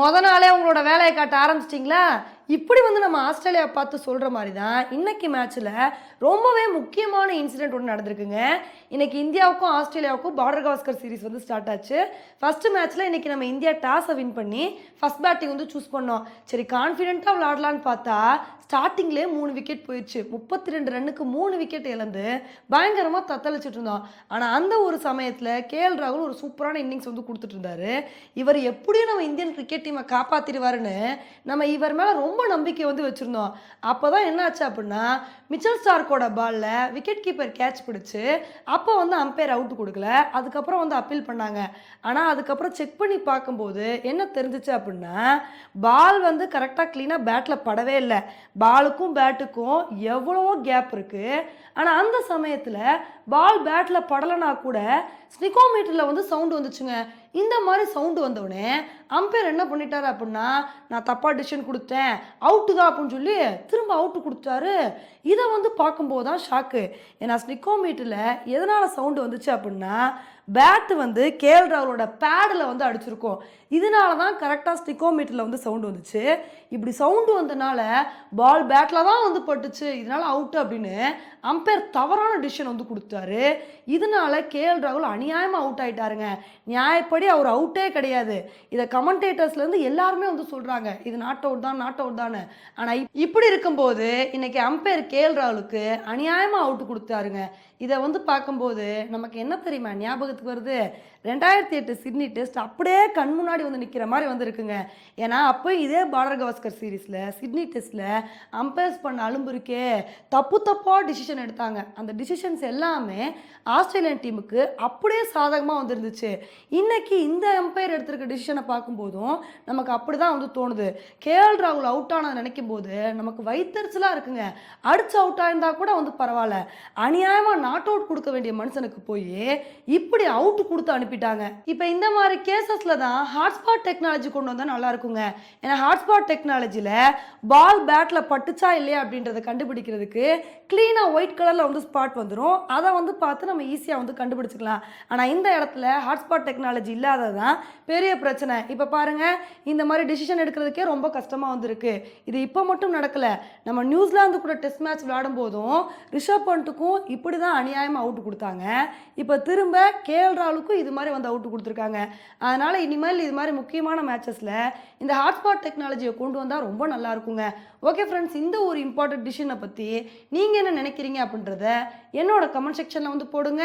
மொதல் நாளே உங்களோட வேலையை காட்ட ஆரம்பிச்சிட்டிங்களா? இப்படி வந்து நம்ம ஆஸ்திரேலியா பார்த்து சொல்கிற மாதிரி தான் இன்னைக்கு மேட்ச்சில் ரொம்பவே முக்கியமான இன்சிடென்ட் ஒன்று நடந்திருக்குங்க. இன்னைக்கு இந்தியாவுக்கும் ஆஸ்திரேலியாவுக்கும் பார்டர் காஸ்கர் சீரிஸ் வந்து ஸ்டார்ட் ஆச்சு. ஃபர்ஸ்ட் மேட்ச்சில் இன்னைக்கு நம்ம இந்தியா டாஸை வின் பண்ணி ஃபர்ஸ்ட் பேட்டிங் வந்து சூஸ் பண்ணோம். சரி கான்ஃபிடென்ட்டாக விளாடலான்னு பார்த்தா ஸ்டார்டிங்லேயே மூணு விக்கெட் போயிடுச்சு. முப்பத்தி ரெண்டு ரன்னுக்கு மூணு விக்கெட் இழந்து பயங்கரமாக தத்தளிச்சிட்டு இருந்தோம். ஆனால் அந்த ஒரு சமயத்தில் கேஎல் ராகுல் ஒரு சூப்பரான இன்னிங்ஸ் வந்து கொடுத்துட்டு இருந்தாரு. இவர் எப்படியும் நம்ம இந்தியன் கிரிக்கெட் டீமை காப்பாற்றிடுவாருன்னு நம்ம இவர் மேலே ரொம்ப நம்பிக்கை வந்து வச்சுருந்தோம். அப்போ தான் என்னாச்சு அப்படின்னா மிச்சல் ஸ்டார்க்கோட பாலில் விக்கெட் கீப்பர் கேட்ச் பிடிச்சி அப்போ வந்து அம்பையர் அவுட் கொடுக்கல. அதுக்கப்புறம் வந்து அப்பீல் பண்ணாங்க. ஆனால் அதுக்கப்புறம் செக் பண்ணி பார்க்கும்போது என்ன தெரிஞ்சிச்சு அப்படின்னா பால் வந்து கரெக்டாக க்ளீனாக பேட்டில் படவே இல்லை. பாலுக்கும் பேட்டுக்கும் எவ்வளவோ கேப் இருக்குது ஆனால் அந்த சமயத்தில் பால் பேட்டில் படலைனா கூட ஸ்னிகோமீட்டரில் வந்து சவுண்டு வந்துச்சுங்க. இந்த மாதிரி சவுண்டு வந்தவுடனே அம்பையர் என்ன பண்ணிட்டாரு அப்படின்னா நான் தப்பாக டிசிஷன் கொடுத்தேன் அவுட்டு தான் அப்படின்னு சொல்லி திரும்ப அவுட்டு கொடுத்தாரு. இதை வந்து பார்க்கும்போது தான் ஷாக்கு ஏன்னா ஸ்னிகோமீட்டரில் எதனால் சவுண்டு வந்துச்சு அப்படின்னா பேட்டு வந்து கேஎல் ராகுலோட பேடில் வந்து அடிச்சிருக்கோம். இதனால தான் கரெக்டாக ஸ்டிக்கோமீட்டரில் வந்து சவுண்டு வந்துச்சு. இப்படி சவுண்டு வந்தனால பால் பேட்டில் தான் வந்து பட்டுச்சு. இதனால அவுட்டு அப்படின்னு அம்பையர் தவறான டிசிஷன் வந்து கொடுத்தாரு. இதனால கேஎல் ராகுல் அநியாயமாக அவுட் ஆகிட்டாருங்க நியாயப்படி அவர் அவுட்டே கிடையாது. இதை கமெண்டேட்டர்ஸ்லேருந்து எல்லாருமே வந்து சொல்கிறாங்க இது நாட் அவுட் தான் நாட் அவுட் தானே ஆனால் இப்படி இருக்கும்போது இன்னைக்கு அம்பையர் கேஎல் ராகுலுக்கு அநியாயமாக அவுட் கொடுத்தாருங்க. இதை வந்து பார்க்கும்போது நமக்கு என்ன தெரியுமா? ஞாபகத்துக்கு வருது? ரெண்டாயிரத்தி எட்டு சிட்னி டெஸ்ட் அப்படியே கண் முன்னாடி வந்து நிற்கிற மாதிரி வந்துருக்குங்க. ஏன்னா அப்போ இதே பார்டர் கவாஸ்கர் சீரீஸில் சிட்னி டெஸ்ட்டில் அம்பையர்ஸ் பண்ண அலும்புருக்கே தப்பு தப்பாக டிசிஷன் எடுத்தாங்க. அந்த டிசிஷன்ஸ் எல்லாமே ஆஸ்திரேலியன் டீமுக்கு அப்படியே சாதகமாக வந்துருந்துச்சு. இன்னைக்கு இந்த எம்பையர் எடுத்திருக்க டிசிஷனை பார்க்கும்போதும் நமக்கு அப்படி தான் வந்து தோணுது. கேஎல் ராகுல் அவுட் ஆனதை நினைக்கும் போது நமக்கு வைத்தறிச்சலாக இருக்குங்க. அடிச்சு அவுட் ஆயிருந்தா கூட வந்து பரவாயில்ல. அநியாயமாக நாட் அவுட் கொடுக்க வேண்டிய மனுஷனுக்கு போய் இப்படி அவுட் கொடுத்து அனுப்பிட்டாங்க. இப்போ இந்த மாதிரி கேசஸில் தான் ஹாட்ஸ்பாட் டெக்னாலஜி கொண்டு வந்தால் நல்லா இருக்குங்க. ஏன்னா ஹாட்ஸ்பாட் டெக்னாலஜியில் பால் பேட்டில் பட்டுச்சா இல்லையா அப்படின்றத கண்டுபிடிக்கிறதுக்கு க்ளீனாக ஒயிட் கலரில் வந்து ஸ்பாட் வந்துடும் அதை வந்து பார்த்து நம்ம ஈஸியாக வந்து கண்டுபிடிச்சிக்கலாம். ஆனால் இந்த இடத்துல ஹாட்ஸ்பாட் டெக்னாலஜி இல்லாதது தான் பெரிய பிரச்சனை. இப்போ பாருங்கள் இந்த மாதிரி டிசிஷன் எடுக்கிறதுக்கே ரொம்ப கஷ்டமாக வந்திருக்கு. இது இப்போ மட்டும் நடக்கலை. நம்ம நியூசிலாந்து கூட டெஸ்ட் மேட்ச் விளையாடும் போதும் ரிஷப் பண்ட்டுக்கும் இப்படி தான் அநியாயமாக அவுட் கொடுத்தாங்க. இப்போ திரும்ப கேஎல் ராலுக்கும் இது மாதிரி வந்து அவுட்டு கொடுத்துருக்காங்க. அதனால் இனிமேல் இது மாதிரி முக்கியமான மேட்சஸில் இந்த ஹாட்ஸ்பாட் டெக்னாலஜியை கொண்டு வந்தால் ரொம்ப நல்லா இருக்குங்க. ஓகே ஃப்ரெண்ட்ஸ் இந்த ஒரு இம்பார்ட்டன்ட் டிசிஷனை பற்றி நீங்கள் என்ன நினைக்கிறீங்க அப்படின்றத என்னோட கமெண்ட் செக்ஷனில் வந்து போடுங்க.